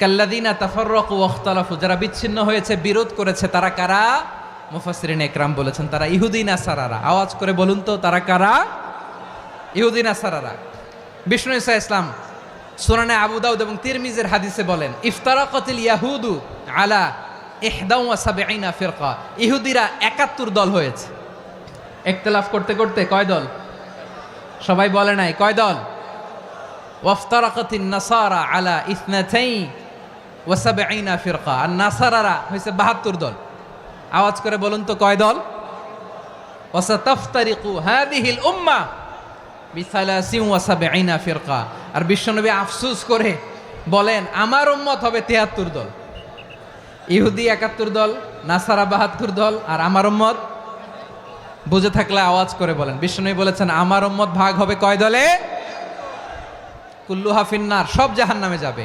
কাল্লাদিনা তাফাররাকু ওয়াখতালাফু যারা বিচ্ছিন্ন হয়েছে, বিরোধ করেছে, তারা কারা? মুফাসসিরিন একরাম বলেছেন, তারা ইহুদি নাসারারা আওয়াজ করে বলুন তো, তারা কারা? ইহুদি নাসারারা বিষ্ণু ইসা ইসলাম সুনানে আবু দাউদ এবং তিরমিজের হাদিসে বলেন, ইফতারাকাতিল ইয়াহুদু আলা ইহদাউ ওয়া সাবঈনা ফিরকা। ইহুদিরা 71 দল হয়েছে। ইখতিলাফ করতে করতে কয় দল? সবাই বলে নাই, কয় দল? ওয়াফতারাকাতিন নাসারা আলা ইসনাতাই ওয়া সাবঈনা ফিরকা, আর নাসারারা হইছে 72 দল। আওয়াজ করে বলুন তো কয় দল? ওয়াসাতাফতারিকু হাদিহিল উম্মাহ বিসালাসিন ওয়া সাবঈনা ফিরকা। আর বিশ্বনবী আফসোস করে বলেন, আমার উম্মত হবে 73 দল। ইহুদি 71 দল, নাসারা 72 দল, আর আমার উম্মত? বুঝে থাকলে আওয়াজ করে বলেন। বিশ্বনবী বলেছেন, আমার উম্মত ভাগ হবে কয় দলে? কুল্লু হাফিন্নার সব জাহান নামে যাবে।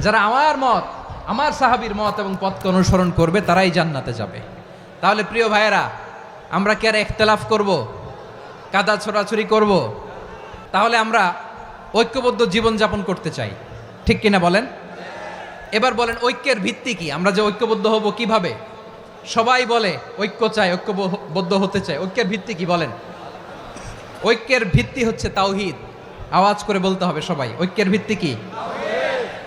যারা আমার মত, আমার সাহাবীর মত এবং পথকে অনুসরণ করবে, তারাই জান্নাতে যাবে। তাহলে প্রিয় ভাইয়েরা, আমরা কি আর একতলাফ করব? কাদা ছোড়াছুরি করব? তাহলে আমরা ঐক্যবদ্ধ জীবনযাপন করতে চাই। ঠিক কিনা বলেন? এবার বলেন, ঐক্যের ভিত্তি কি? আমরা যে ঐক্যবদ্ধ হব কীভাবে? সবাই বলে, ঐক্য চাই, ঐক্যবদ্ধ হতে চাই। ঐক্যের ভিত্তি কি বলেন? ঐক্যের ভিত্তি হচ্ছে তাওহিদ। আওয়াজ করে বলতে হবে সবাই, ঐক্যের ভিত্তি কি?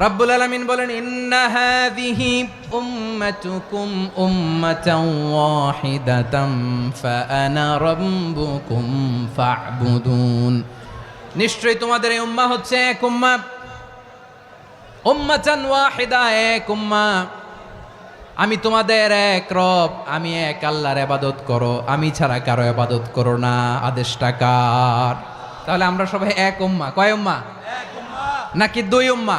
রাব্বুল আলামিন বলেন ইন্না হাযিহি উম্মাতুকুম উম্মাতাও ওয়াহিদাতাম ফাআনা রাব্বুকুম ফা'বুদুন। নিশ্চয়ই তোমাদের এই উম্মাহ হচ্ছে এক উম্মাহ উম্মাতান ওয়াহিদা এক উম্মাহ আমি তোমাদের এক রব আমি এক আল্লাহর আবাদত করো আমি ছাড়া কারও আবাদত করো না আদেশটা কার? তাহলে আমরা সবাই এক উম্মা। কয় উম্মা। নাকি দুই উম্মা?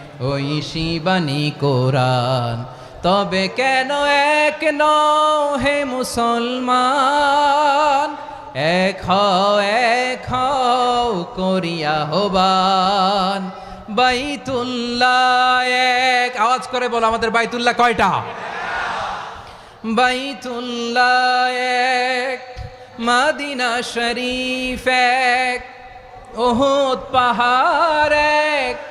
ওই শিবানী কোরআন। তবে কেন এক নও হে মুসলমান? এক এক করিয়া হবান বাইতুল্লাহ এক। আওয়াজ করে বলো আমাদের বাইতুল্লাহ কয়টা? বাইতুল্লাহ এক। মাদিনা শরীফ এক। ওহুদ পাহাড় এক।